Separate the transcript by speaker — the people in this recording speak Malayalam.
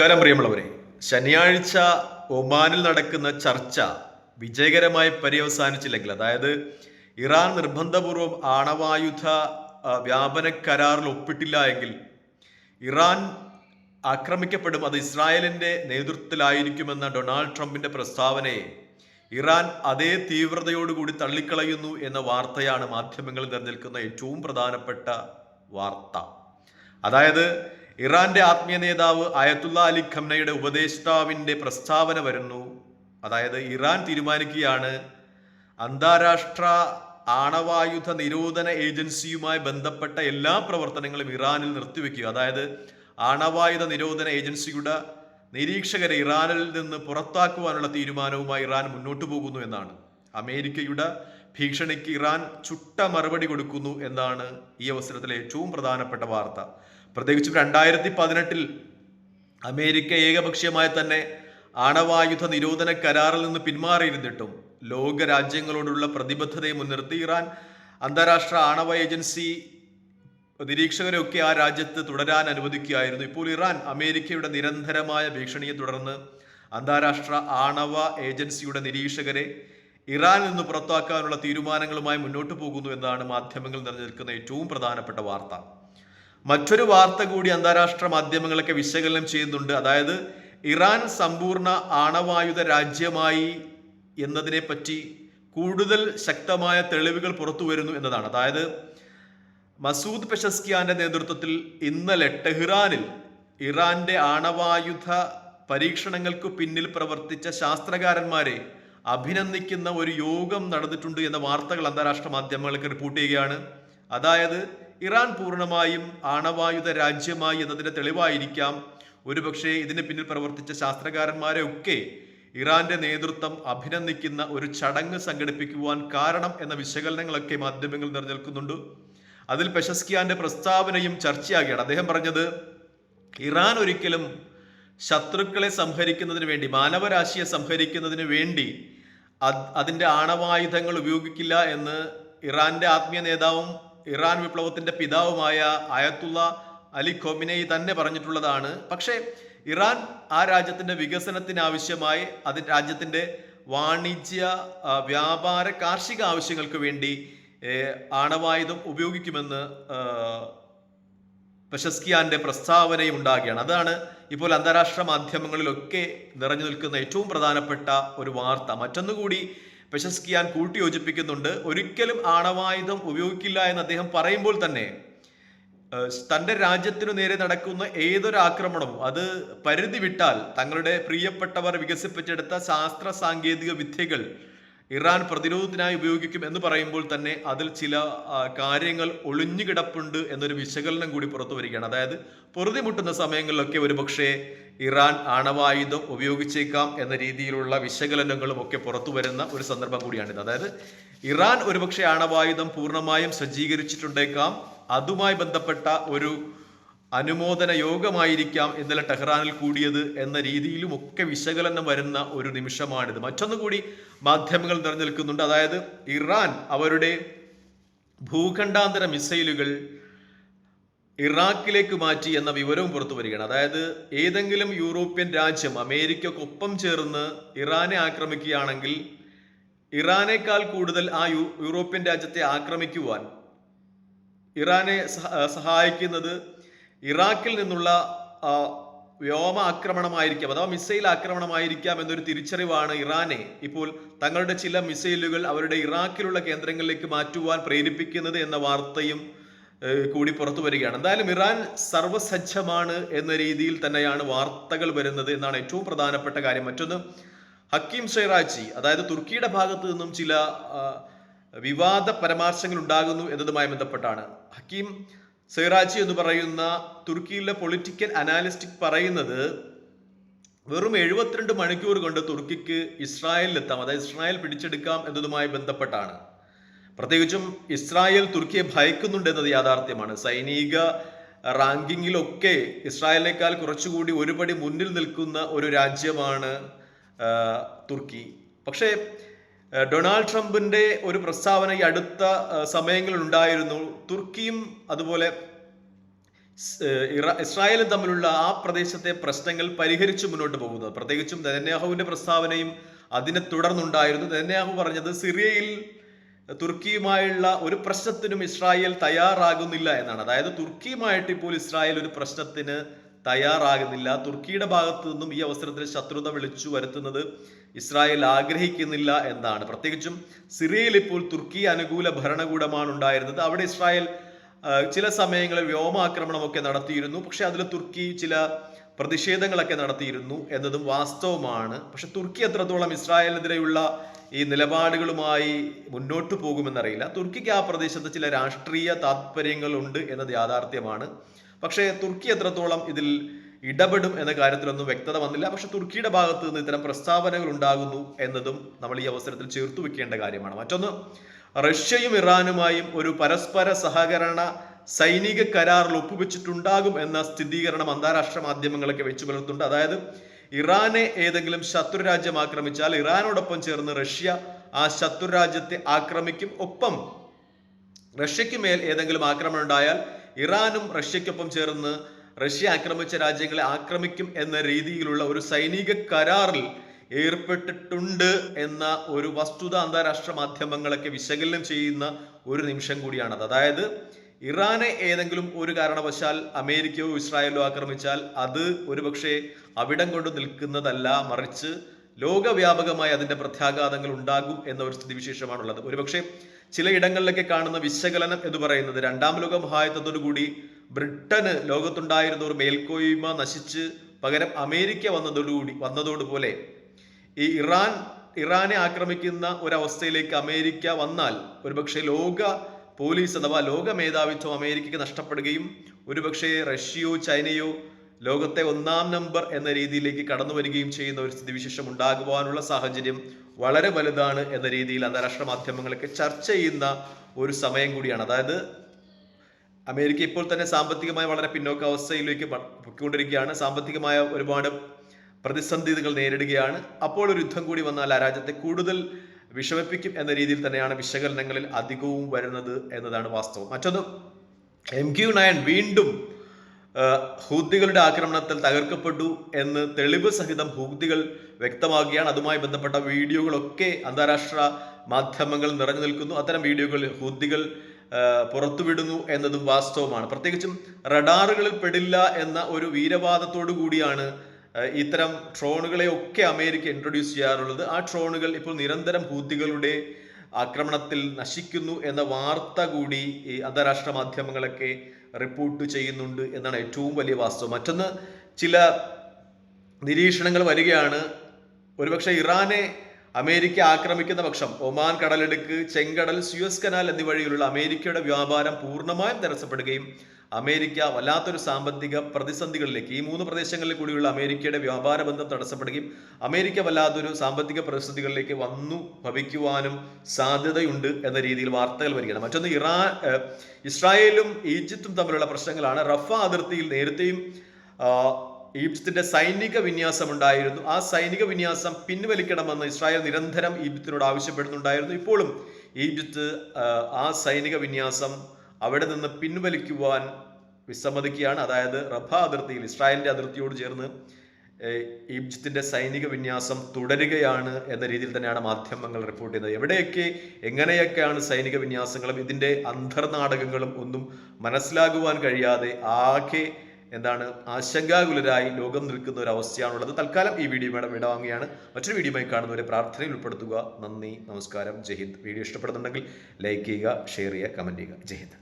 Speaker 1: നമസ്കാരം പ്രിയമുള്ളവരെ. ശനിയാഴ്ച ഒമാനിൽ നടക്കുന്ന ചർച്ച വിജയകരമായി പര്യവസാനിച്ചില്ലെങ്കിൽ അതായത് ഇറാൻ നിർബന്ധപൂർവം ആണവായുധ വ്യാപന കരാറിൽ ഒപ്പിട്ടില്ല എങ്കിൽ ഇറാൻ ആക്രമിക്കപ്പെടും അത് ഇസ്രായേലിന്റെ നേതൃത്വത്തിലായിരിക്കുമെന്ന ഡൊണാൾഡ് ട്രംപിന്റെ പ്രസ്താവനയെ ഇറാൻ അതേ തീവ്രതയോടുകൂടി തള്ളിക്കളയുന്നു എന്ന വാർത്തയാണ് മാധ്യമങ്ങളിൽ നിലനിൽക്കുന്ന ഏറ്റവും പ്രധാനപ്പെട്ട വാർത്ത. അതായത് ഇറാന്റെ ആത്മീയ നേതാവ് അയത്തുള്ള അലി ഖംനയുടെ ഉപദേഷ്ടാവിന്റെ പ്രസ്താവന വരുന്നു. അതായത് ഇറാൻ തീരുമാനിക്കുകയാണ് അന്താരാഷ്ട്ര ആണവായുധ നിരോധന ഏജൻസിയുമായി ബന്ധപ്പെട്ട എല്ലാ പ്രവർത്തനങ്ങളും ഇറാനിൽ നിർത്തിവെക്കുക. അതായത് ആണവായുധ നിരോധന ഏജൻസിയുടെ നിരീക്ഷകരെ ഇറാനിൽ നിന്ന് പുറത്താക്കുവാനുള്ള തീരുമാനവുമായി ഇറാൻ മുന്നോട്ട് പോകുന്നു എന്നാണ്. അമേരിക്കയുടെ ഭീഷണിക്ക് ഇറാൻ ചുട്ട മറുപടി കൊടുക്കുന്നു എന്നാണ് ഈ അവസരത്തിലെ ഏറ്റവും പ്രധാനപ്പെട്ട വാർത്ത. പ്രത്യേകിച്ചും രണ്ടായിരത്തി പതിനെട്ടിൽ അമേരിക്ക ഏകപക്ഷീയമായി തന്നെ ആണവായുധ നിരോധന കരാറിൽ നിന്ന് പിന്മാറിയിരുന്നിട്ടും ലോക രാജ്യങ്ങളോടുള്ള പ്രതിബദ്ധതയെ മുൻനിർത്തി ഇറാൻ അന്താരാഷ്ട്ര ആണവ ഏജൻസി നിരീക്ഷകരെയൊക്കെ ആ രാജ്യത്ത് തുടരാൻ അനുവദിക്കുകയായിരുന്നു. ഇപ്പോൾ ഇറാൻ അമേരിക്കയുടെ നിരന്തരമായ ഭീഷണിയെ തുടർന്ന് അന്താരാഷ്ട്ര ആണവ ഏജൻസിയുടെ നിരീക്ഷകരെ ഇറാനിൽ നിന്ന് പുറത്താക്കാനുള്ള തീരുമാനങ്ങളുമായി മുന്നോട്ട് പോകുന്നു എന്നാണ് മാധ്യമങ്ങൾ നിലനിൽക്കുന്ന ഏറ്റവും പ്രധാനപ്പെട്ട വാർത്ത. മറ്റൊരു വാർത്ത കൂടി അന്താരാഷ്ട്ര മാധ്യമങ്ങളൊക്കെ വിശകലനം ചെയ്യുന്നുണ്ട്. അതായത് ഇറാൻ സമ്പൂർണ ആണവായുധ രാജ്യമായി എന്നതിനെ പറ്റി കൂടുതൽ ശക്തമായ തെളിവുകൾ പുറത്തു വരുന്നു എന്നതാണ്. അതായത് മസൂദ് പെഷസ്കിയാന്റെ നേതൃത്വത്തിൽ ഇന്നലെ ടെഹ്റാനിൽ ഇറാന്റെ ആണവായുധ പരീക്ഷണങ്ങൾക്ക് പിന്നിൽ പ്രവർത്തിച്ച ശാസ്ത്രകാരന്മാരെ അഭിനന്ദിക്കുന്ന ഒരു യോഗം നടന്നിട്ടുണ്ട് എന്ന വാർത്തകൾ അന്താരാഷ്ട്ര മാധ്യമങ്ങൾക്ക് റിപ്പോർട്ട് ചെയ്യുകയാണ്. അതായത് ഇറാൻ പൂർണമായും ആണവായുധ രാജ്യമായി എന്നതിന്റെ തെളിവായിരിക്കാം. ഒരുപക്ഷെ ഇതിന് പിന്നിൽ പ്രവർത്തിച്ച ശാസ്ത്രകാരന്മാരെ ഒക്കെ ഇറാന്റെ നേതൃത്വം അഭിനന്ദിക്കുന്ന ഒരു ചടങ്ങ് സംഘടിപ്പിക്കുവാൻ കാരണം എന്ന വിശകലനങ്ങളൊക്കെ മാധ്യമങ്ങൾ നിലനിൽക്കുന്നുണ്ട്. അതിൽ പെഷസ്കിയാന്റെ പ്രസ്താവനയും ചർച്ചയാകുകയാണ്. അദ്ദേഹം പറഞ്ഞത് ഇറാൻ ഒരിക്കലും ശത്രുക്കളെ സംഹരിക്കുന്നതിന് വേണ്ടി മാനവരാശിയെ സംഹരിക്കുന്നതിന് വേണ്ടി അതിന്റെ ആണവായുധങ്ങൾ ഉപയോഗിക്കില്ല എന്ന് ഇറാന്റെ ആത്മീയ നേതാവും ഇറാൻ വിപ്ലവത്തിന്റെ പിതാവുമായ അയത്തുള്ള അലി ഖൊമിനയി തന്നെ പറഞ്ഞിട്ടുള്ളതാണ്. പക്ഷേ ഇറാൻ ആ രാജ്യത്തിന്റെ വികസനത്തിനാവശ്യമായി അത് രാജ്യത്തിന്റെ വാണിജ്യ വ്യാപാര കാർഷിക ആവശ്യങ്ങൾക്ക് വേണ്ടി ആണവായുധം ഉപയോഗിക്കുമെന്ന് പ്രശസ്കിയാന്റെ പ്രസ്താവനയും ഉണ്ടാകുകയാണ്. അതാണ് ഇപ്പോൾ അന്താരാഷ്ട്ര മാധ്യമങ്ങളിലൊക്കെ നിറഞ്ഞു നിൽക്കുന്ന ഏറ്റവും പ്രധാനപ്പെട്ട ഒരു വാർത്ത. മറ്റൊന്നുകൂടി പെഷസ്കിയാൻ കൂട്ടിയോജിപ്പിക്കുന്നുണ്ട്. ഒരിക്കലും ആണവായുധം ഉപയോഗിക്കില്ല എന്ന് അദ്ദേഹം പറയുമ്പോൾ തന്നെ തന്റെ രാജ്യത്തിനു നേരെ നടക്കുന്ന ഏതൊരു ആക്രമണവും അത് പരിധി വിട്ടാൽ തങ്ങളുടെ പ്രിയപ്പെട്ടവർ വികസിപ്പിച്ചെടുത്ത ശാസ്ത്ര സാങ്കേതിക വിദ്യകൾ ഇറാൻ പ്രതിരോധത്തിനായി ഉപയോഗിക്കും എന്ന് പറയുമ്പോൾ തന്നെ അതിൽ ചില കാര്യങ്ങൾ ഒളിഞ്ഞു കിടപ്പുണ്ട് എന്നൊരു വിശകലനം കൂടി പുറത്തു വരികയാണ്. അതായത് പൊറുതിമുട്ടുന്ന സമയങ്ങളിലൊക്കെ ഒരുപക്ഷെ ഇറാൻ ആണവായുധം ഉപയോഗിച്ചേക്കാം എന്ന രീതിയിലുള്ള വിശകലനങ്ങളും ഒക്കെ പുറത്തു വരുന്ന ഒരു സന്ദർഭം കൂടിയാണിത്. അതായത് ഇറാൻ ഒരുപക്ഷെ ആണവായുധം പൂർണമായും സജ്ജീകരിച്ചിട്ടുണ്ടേക്കാം. അതുമായി ബന്ധപ്പെട്ട ഒരു അനുമോദന യോഗമായിരിക്കാം ഇന്നലെ ടെഹ്റാനിൽ കൂടിയത് എന്ന രീതിയിലും ഒക്കെ വിശകലനം വരുന്ന ഒരു നിമിഷമാണിത്. മറ്റൊന്നു കൂടി മാധ്യമങ്ങൾ നിറഞ്ഞിൽക്കുന്നുണ്ട് അതായത് ഇറാൻ അവരുടെ ഭൂഖണ്ഡാന്തര മിസൈലുകൾ ഇറാഖിലേക്ക് മാറ്റി എന്ന വിവരവും പുറത്തു വരികയാണ്. അതായത് ഏതെങ്കിലും യൂറോപ്യൻ രാജ്യം അമേരിക്കക്കൊപ്പം ചേർന്ന് ഇറാനെ ആക്രമിക്കുകയാണെങ്കിൽ ഇറാനേക്കാൾ കൂടുതൽ ആ യൂറോപ്യൻ രാജ്യത്തെ ആക്രമിക്കുവാൻ ഇറാനെ സഹ- സഹായിക്കുന്നത് ഇറാഖിൽ നിന്നുള്ള വ്യോമ ആക്രമണമായിരിക്കാം അഥവാ മിസൈൽ ആക്രമണമായിരിക്കാം എന്നൊരു തിരിച്ചറിവാണ് ഇറാനെ ഇപ്പോൾ തങ്ങളുടെ ചില മിസൈലുകൾ അവരുടെ ഇറാഖിലുള്ള കേന്ദ്രങ്ങളിലേക്ക് മാറ്റുവാൻ പ്രേരിപ്പിക്കുന്നത് എന്ന വാർത്തയും കൂടി പുറത്തു വരികയാണ്. എന്തായാലും ഇറാൻ സർവസജ്ജമാണ് എന്ന രീതിയിൽ തന്നെയാണ് വാർത്തകൾ വരുന്നത് എന്നാണ് ഏറ്റവും പ്രധാനപ്പെട്ട കാര്യം. മറ്റൊന്ന് ഹക്കീം ഷെയ്റാജി അതായത് തുർക്കിയുടെ ഭാഗത്തു നിന്നും ചില വിവാദ പരാമർശങ്ങൾ ഉണ്ടാകുന്നു എന്നതുമായി ബന്ധപ്പെട്ടാണ്. ഹക്കീം സെയ്റാജി എന്ന് പറയുന്ന തുർക്കിയിലെ പൊളിറ്റിക്കൽ അനാലിസ്റ്റിക് പറയുന്നത് വെറും എഴുപത്തിരണ്ട് മണിക്കൂർ കൊണ്ട് തുർക്കിക്ക് ഇസ്രായേലിലെത്താം അതായത് ഇസ്രായേൽ പിടിച്ചെടുക്കാം എന്നതുമായി ബന്ധപ്പെട്ടാണ്. പ്രത്യേകിച്ചും ഇസ്രായേൽ തുർക്കിയെ ഭയക്കുന്നുണ്ട് എന്നത് യാഥാർത്ഥ്യമാണ്. സൈനിക റാങ്കിങ്ങിലൊക്കെ ഇസ്രായേലിനേക്കാൾ കുറച്ചുകൂടി ഒരുപടി മുന്നിൽ നിൽക്കുന്ന ഒരു രാജ്യമാണ് തുർക്കി. പക്ഷേ ഡൊണാൾഡ് ട്രംപിന്റെ ഒരു പ്രസ്താവന ഈ അടുത്ത ഉണ്ടായിരുന്നു തുർക്കിയും അതുപോലെ ഇസ്രായേലും തമ്മിലുള്ള ആ പ്രദേശത്തെ പ്രശ്നങ്ങൾ പരിഹരിച്ചു മുന്നോട്ട് പോകുന്നത്. പ്രത്യേകിച്ചും നെതന്യാഹുവിന്റെ പ്രസ്താവനയും അതിനെ തുടർന്നുണ്ടായിരുന്നു. നെതന്യാഹു പറഞ്ഞത് സിറിയയിൽ തുർക്കിയുമായുള്ള ഒരു പ്രശ്നത്തിനും ഇസ്രായേൽ തയ്യാറാകുന്നില്ല എന്നാണ്. അതായത് തുർക്കിയുമായിട്ട് ഇപ്പോൾ ഇസ്രായേൽ ഒരു പ്രശ്നത്തിന് തയ്യാറാകുന്നില്ല. തുർക്കിയുടെ ഭാഗത്തു നിന്നും ഈ അവസരത്തിൽ ശത്രുത വിളിച്ചു വരുത്തുന്നത് ഇസ്രായേൽ ആഗ്രഹിക്കുന്നില്ല എന്നാണ്. പ്രത്യേകിച്ചും സിറിയയിൽ ഇപ്പോൾ തുർക്കി അനുകൂല ഭരണകൂടമാണ് ഉണ്ടായിരുന്നത്. അവിടെ ഇസ്രായേൽ ചില സമയങ്ങളിൽ വ്യോമാക്രമണമൊക്കെ നടത്തിയിരുന്നു. പക്ഷെ അതിൽ തുർക്കി ചില പ്രതിഷേധങ്ങളൊക്കെ നടത്തിയിരുന്നു എന്നതും വാസ്തവമാണ്. പക്ഷെ തുർക്കി എത്രത്തോളം ഇസ്രായേലിനെതിരെയുള്ള ഈ നിലപാടുകളുമായി മുന്നോട്ട് പോകുമെന്നറിയില്ല. തുർക്കിക്ക് ആ പ്രദേശത്ത് ചില രാഷ്ട്രീയ താല്പര്യങ്ങളുണ്ട് എന്നത് യാഥാർത്ഥ്യമാണ്. പക്ഷേ തുർക്കി എത്രത്തോളം ഇതിൽ ഇടപെടും എന്ന കാര്യത്തിലൊന്നും വ്യക്തത വന്നില്ല. പക്ഷെ തുർക്കിയുടെ ഭാഗത്ത് നിന്ന് ഇത്തരം പ്രസ്താവനകൾ ഉണ്ടാകുന്നു എന്നതും നമ്മൾ ഈ അവസരത്തിൽ ചേർത്തു വെക്കേണ്ട കാര്യമാണ്. മറ്റൊന്ന് റഷ്യയും ഇറാനുമായും ഒരു പരസ്പര സഹകരണ സൈനിക കരാറിൽ ഒപ്പുവെച്ചിട്ടുണ്ടാകും എന്ന സ്ഥിരീകരണം അന്താരാഷ്ട്ര മാധ്യമങ്ങളൊക്കെ വെച്ചു പുലർത്തുന്നുണ്ട്. അതായത് ഇറാനെ ഏതെങ്കിലും ശത്രു രാജ്യം ആക്രമിച്ചാൽ ഇറാനോടൊപ്പം ചേർന്ന് റഷ്യ ആ ശത്രു രാജ്യത്തെ ആക്രമിക്കും. ഒപ്പം റഷ്യക്ക് മേൽ ഏതെങ്കിലും ആക്രമണം ഉണ്ടായാൽ ഇറാനും റഷ്യയ്ക്കൊപ്പം ചേർന്ന് റഷ്യ ആക്രമിച്ച രാജ്യങ്ങളെ ആക്രമിക്കും എന്ന രീതിയിലുള്ള ഒരു സൈനിക കരാറിൽ ഏർപ്പെട്ടിട്ടുണ്ട് എന്ന ഒരു വസ്തുത അന്താരാഷ്ട്ര മാധ്യമങ്ങളൊക്കെ വിശകലനം ചെയ്യുന്ന ഒരു നിമിഷം കൂടിയാണത്. അതായത് ഇറാനെ ഏതെങ്കിലും ഒരു കാരണവശാൽ അമേരിക്കയോ ഇസ്രായേലോ ആക്രമിച്ചാൽ അത് ഒരുപക്ഷെ അവിടം കൊണ്ട് നിൽക്കുന്നതല്ല മറിച്ച് ലോകവ്യാപകമായി അതിന്റെ പ്രത്യാഘാതങ്ങൾ ഉണ്ടാകും എന്ന ഒരു സ്ഥിതിവിശേഷമാണുള്ളത്. ഒരുപക്ഷെ ചിലയിടങ്ങളിലൊക്കെ കാണുന്ന വിശകലനം എന്ന് പറയുന്നത് രണ്ടാം ലോക മഹായുദ്ധത്തോടുകൂടി ബ്രിട്ടന് ലോകത്തുണ്ടായിരുന്ന ഒരു മേൽക്കോയ്മ നശിച്ച് പകരം അമേരിക്ക വന്നതോടുകൂടി വന്നതോടുപോലെ ഈ ഇറാൻ ഇറാനെ ആക്രമിക്കുന്ന ഒരവസ്ഥയിലേക്ക് അമേരിക്ക വന്നാൽ ഒരുപക്ഷെ ലോക പോലീസ് അഥവാ ലോക മേധാവിത്വം അമേരിക്കയ്ക്ക് നഷ്ടപ്പെടുകയും ഒരുപക്ഷെ റഷ്യയോ ചൈനയോ ലോകത്തെ ഒന്നാം നമ്പർ എന്ന രീതിയിലേക്ക് കടന്നു വരികയും ചെയ്യുന്ന ഒരു സ്ഥിതിവിശേഷം ഉണ്ടാകുവാനുള്ള സാഹചര്യം വളരെ വലുതാണ് എന്ന രീതിയിൽ അന്താരാഷ്ട്ര മാധ്യമങ്ങളൊക്കെ ചർച്ച ചെയ്യുന്ന ഒരു സമയം കൂടിയാണ്. അതായത് അമേരിക്ക ഇപ്പോൾ തന്നെ സാമ്പത്തികമായി വളരെ പിന്നോക്ക അവസ്ഥയിലേക്ക് പൊയ്ക്കൊണ്ടിരിക്കുകയാണ്. സാമ്പത്തികമായ ഒരുപാട് പ്രതിസന്ധികൾ നേരിടുകയാണ്. അപ്പോൾ ഒരു യുദ്ധം കൂടി വന്നാൽ ആ രാജ്യത്തെ കൂടുതൽ വിഷമിപ്പിക്കും എന്ന രീതിയിൽ തന്നെയാണ് വിശകലനങ്ങളിൽ അധികവും വരുന്നത് എന്നതാണ് വാസ്തവം. മറ്റൊന്ന് എം ക്യു നയൻ വീണ്ടും ഹൂതികളുടെ ആക്രമണത്തിൽ തകർക്കപ്പെട്ടു എന്ന് തെളിവ് സഹിതം ഹൂത്തികൾ വ്യക്തമാക്കുകയാണ് അതുമായി ബന്ധപ്പെട്ട വീഡിയോകളൊക്കെ അന്താരാഷ്ട്ര മാധ്യമങ്ങൾ നിറഞ്ഞു നിൽക്കുന്നു. അത്തരം വീഡിയോകൾ ഹൂത്തികൾ പുറത്തുവിടുന്നു എന്നതും വാസ്തവമാണ്. പ്രത്യേകിച്ചും റഡാറുകളിൽ പെടില്ല എന്ന ഒരു വീരവാദത്തോടു കൂടിയാണ് ഇത്തരം ഡ്രോണുകളെ ഒക്കെ അമേരിക്ക ഇൻട്രൊഡ്യൂസ് ചെയ്യാറുള്ളത്. ആ ഡ്രോണുകൾ ഇപ്പോൾ നിരന്തരം ഹൂത്തികളുടെ ആക്രമണത്തിൽ നശിക്കുന്നു എന്ന വാർത്ത കൂടി ഈ അന്താരാഷ്ട്ര മാധ്യമങ്ങളൊക്കെ റിപ്പോർട്ട് ചെയ്യുന്നുണ്ട് എന്നാണ് ഏറ്റവും വലിയ വാസ്തവം. മറ്റൊന്ന് ചില നിരീക്ഷണങ്ങൾ വരികയാണ്. ഒരുപക്ഷെ ഇറാനെ അമേരിക്ക ആക്രമിക്കുന്ന പക്ഷം ഒമാൻ കടലെടുക്ക് ചെങ്കടൽ സുയസ് കനാൽ എന്നീ വഴിയിലുള്ള അമേരിക്കയുടെ വ്യാപാരം പൂർണമായും തടസ്സപ്പെടുകയും അമേരിക്ക വല്ലാത്തൊരു സാമ്പത്തിക പ്രതിസന്ധികളിലേക്ക് ഈ മൂന്ന് പ്രദേശങ്ങളിൽ കൂടിയുള്ള അമേരിക്കയുടെ വ്യാപാര ബന്ധം തടസ്സപ്പെടുകയും അമേരിക്ക വല്ലാത്തൊരു സാമ്പത്തിക പ്രതിസന്ധികളിലേക്ക് വന്നു ഭവിക്കുവാനും സാധ്യതയുണ്ട് എന്ന രീതിയിൽ വാർത്തകൾ വരികയാണ്. മറ്റൊന്ന് ഇറാൻ ഇസ്രായേലും ഈജിപ്തും തമ്മിലുള്ള പ്രശ്നങ്ങളാണ്. റഫ അതിർത്തിയിൽ നേരത്തെയും ഈജിപ്തിന്റെ സൈനിക വിന്യാസം ഉണ്ടായിരുന്നു ആ സൈനിക വിന്യാസം പിൻവലിക്കണമെന്ന് ഇസ്രായേൽ നിരന്തരം ഈജിപ്തിനോട് ആവശ്യപ്പെടുന്നുണ്ടായിരുന്നു. ഇപ്പോഴും ഈജിപ്ത് ആ, സൈനിക വിന്യാസം അവിടെ നിന്ന് പിൻവലിക്കുവാൻ വിസമ്മതിക്കുകയാണ്. അതായത് റഫ അതിർത്തിയിൽ ഇസ്രായേലിന്റെ അതിർത്തിയോട് ചേർന്ന് ഈജിപ്തിന്റെ സൈനിക വിന്യാസം തുടരുകയാണ് എന്ന രീതിയിൽ തന്നെയാണ് മാധ്യമങ്ങൾ റിപ്പോർട്ട് ചെയ്യുന്നത്. എവിടെയൊക്കെ എങ്ങനെയൊക്കെയാണ് സൈനിക വിന്യാസങ്ങളും ഇതിന്റെ അന്തർനാടകങ്ങളും ഒന്നും മനസ്സിലാകുവാൻ കഴിയാതെ ആകെ എന്താണ് ആശങ്കാകുലരായി ലോകം നിൽക്കുന്ന ഒരു അവസ്ഥയാണുള്ളത്. തൽക്കാലം ഈ വീഡിയോ മേഡം വിടവാങ്ങുകയാണ് മറ്റൊരു വീഡിയോയുമായി കാണുന്നവരെ പ്രാർത്ഥനയിൽ ഉൾപ്പെടുത്തുക. നന്ദി നമസ്കാരം. ജയ് ഹിന്ദ്. വീഡിയോ ഇഷ്ടപ്പെടുന്നുണ്ടെങ്കിൽ ലൈക്ക് ചെയ്യുക ഷെയർ ചെയ്യുക കമന്റ് ചെയ്യുക. ജയ് ഹിന്ദ്.